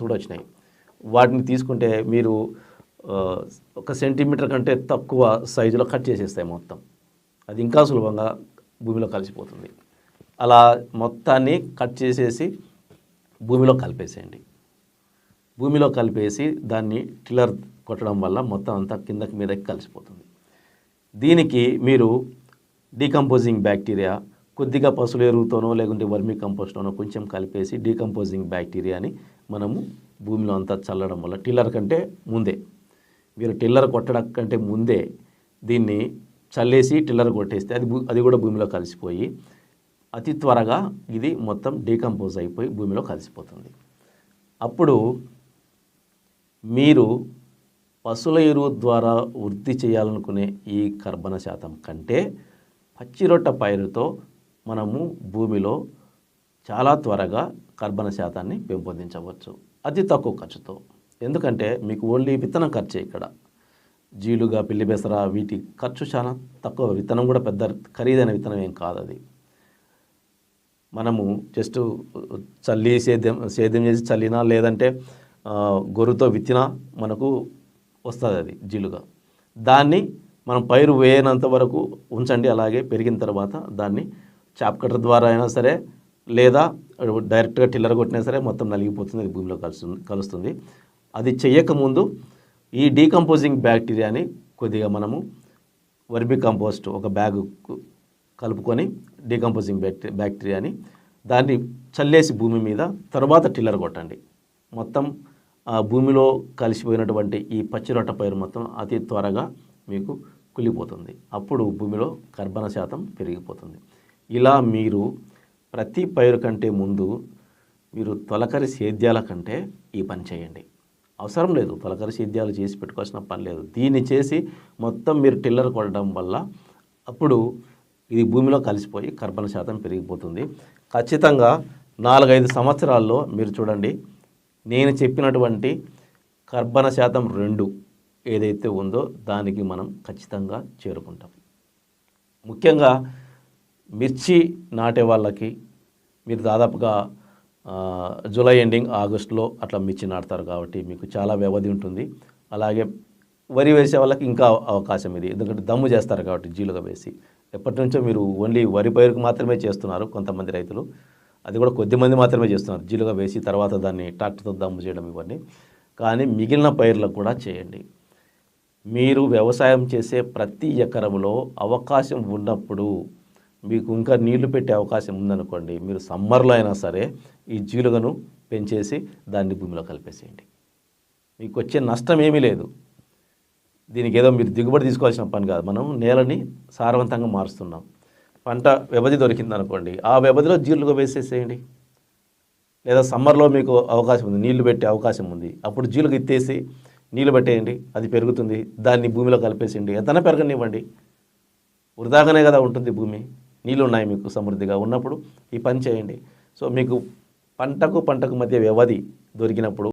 కూడా వచ్చినాయి. వాటిని తీసుకుంటే మీరు ఒక సెంటీమీటర్ కంటే తక్కువ సైజులో కట్ చేసేస్తాయి మొత్తం. అది ఇంకా సులభంగా భూమిలో కలిసిపోతుంది. అలా మొత్తాన్ని కట్ చేసేసి భూమిలో కలిపేసేయండి. భూమిలో కలిపేసి దాన్ని టిల్లర్ కొట్టడం వల్ల మొత్తం అంతా కిందకి మీదకి కలిసిపోతుంది. దీనికి మీరు డీకంపోజింగ్ బ్యాక్టీరియా కొద్దిగా పశువుల ఎరువుతోనో లేకుంటే వర్మీ కంపోస్ట్తోనో కొంచెం కలిపేసి డీకంపోజింగ్ బ్యాక్టీరియాని మనము భూమిలో అంతా చల్లడం వల్ల టిల్లర్ కంటే ముందే. మీరు టిల్లర్ కొట్టడం కంటే ముందే దీన్ని చల్లేసి టిల్లర్ కొట్టేస్తే అది అది కూడా భూమిలో కలిసిపోయి అతి త్వరగా ఇది మొత్తం డీకంపోజ్ అయిపోయి భూమిలో కలిసిపోతుంది. అప్పుడు మీరు పశువుల ఎరువు ద్వారా వృద్ధి చేయాలనుకునే ఈ కర్బన శాతం కంటే పచ్చిరొట్ట పైరుతో మనము భూమిలో చాలా త్వరగా కర్బన శాతాన్ని పెంపొందించవచ్చు. అతి తక్కువ ఖర్చుతో. ఎందుకంటే మీకు ఓన్లీ విత్తనం ఖర్చే ఇక్కడ. జీలుగా పిల్లి బెసర వీటి ఖర్చు చాలా తక్కువ. విత్తనం కూడా పెద్ద ఖరీదైన విత్తనం ఏం కాదు అది. మనము జస్ట్ చల్లి సేద్యం సేద్యం చేసి చల్లినా లేదంటే గొర్రుతో విత్తినా మనకు వస్తుంది అది జీలుగా. దాన్ని మనం పైరు వేయనంత వరకు ఉంచండి. అలాగే పెరిగిన తర్వాత దాన్ని చాప్ కటర్ ద్వారా అయినా సరే లేదా డైరెక్ట్గా టిల్లర్ కొట్టినా సరే మొత్తం నలిగిపోతుంది అది భూమిలో కలుస్తుంది కలుస్తుంది. అది చెయ్యకముందు ఈ డీకంపోజింగ్ బ్యాక్టీరియాని కొద్దిగా మనము వర్మి కంపోస్ట్ ఒక బ్యాగ్ కలుపుకొని డీకంపోజింగ్ బ్యాక్టీ బ్యాక్టీరియాని దాన్ని చల్లేసి భూమి మీద తర్వాత టిల్లర్ కొట్టండి. మొత్తం భూమిలో కలిసిపోయినటువంటి ఈ పచ్చిరొట్ట పైరు మొత్తం అతి త్వరగా మీకు కుళ్ళిపోతుంది. అప్పుడు భూమిలో కర్బన శాతం పెరిగిపోతుంది. ఇలా మీరు ప్రతి పైరు కంటే ముందు మీరు తొలకరి సేద్యాల కంటే ఈ పని చేయండి. అవసరం లేదు తొలకరి సేద్యాలు చేసి పెట్టుకోవాల్సిన పని లేదు. దీన్ని చేసి మొత్తం మీరు టిల్లర్ కొట్టడం వల్ల అప్పుడు ఇది భూమిలో కలిసిపోయి కర్బన శాతం పెరిగిపోతుంది. ఖచ్చితంగా నాలుగైదు సంవత్సరాల్లో మీరు చూడండి నేను చెప్పినటువంటి కర్బన శాతం రెండు ఏదైతే ఉందో దానికి మనం ఖచ్చితంగా చేరుకుంటాం. ముఖ్యంగా మిర్చి నాటే వాళ్ళకి మీరు దాదాపుగా జూలై ఎండింగ్ ఆగస్టులో అట్లా మిర్చి నాటుతారు కాబట్టి మీకు చాలా వ్యవధి ఉంటుంది. అలాగే వరి వేసే వాళ్ళకి ఇంకా అవకాశం ఇది. ఎందుకంటే దమ్ము చేస్తారు కాబట్టి జీలుగా వేసి. ఎప్పటి నుంచో మీరు ఓన్లీ వరి పైరుకు మాత్రమే చేస్తున్నారు కొంతమంది రైతులు. అది కూడా కొద్ది మంది మాత్రమే చేస్తున్నారు. జీలుగా వేసి తర్వాత దాన్ని ట్రాక్టర్తో దమ్ము చేయడం ఇవన్నీ. కానీ మిగిలిన పైర్లకు కూడా చేయండి. మీరు వ్యవసాయం చేసే ప్రతి ఎకరంలో అవకాశం ఉన్నప్పుడు మీకు ఇంకా నీళ్ళు పెట్టే అవకాశం ఉందనుకోండి మీరు సమ్మర్లో అయినా సరే ఈ జీలుగను పెంచేసి దాన్ని భూమిలో కలిపేసేయండి. మీకు వచ్చే నష్టం ఏమీ లేదు. దీనికి ఏదో మీరు దిగుబడి తీసుకోవాల్సిన పని కాదు. మనం నేలని సారవంతంగా మారుస్తున్నాం. పంట వ్యవధి దొరికింది అనుకోండి ఆ వ్యవధిలో జీలుగా వేసేసేయండి. లేదా సమ్మర్లో మీకు అవకాశం ఉంది నీళ్ళు పెట్టే అవకాశం ఉంది అప్పుడు జీలుగా ఎత్తేసి నీళ్ళు పెట్టేయండి అది పెరుగుతుంది దాన్ని భూమిలో కలిపేసేయండి ఎంతైనా పెరగనివ్వండి. వృధాగానే కదా ఉంటుంది భూమి. నీళ్ళు ఉన్నాయి మీకు సమృద్ధిగా ఉన్నప్పుడు ఈ పని చేయండి. సో మీకు పంటకు పంటకు మధ్య వ్యవధి దొరికినప్పుడు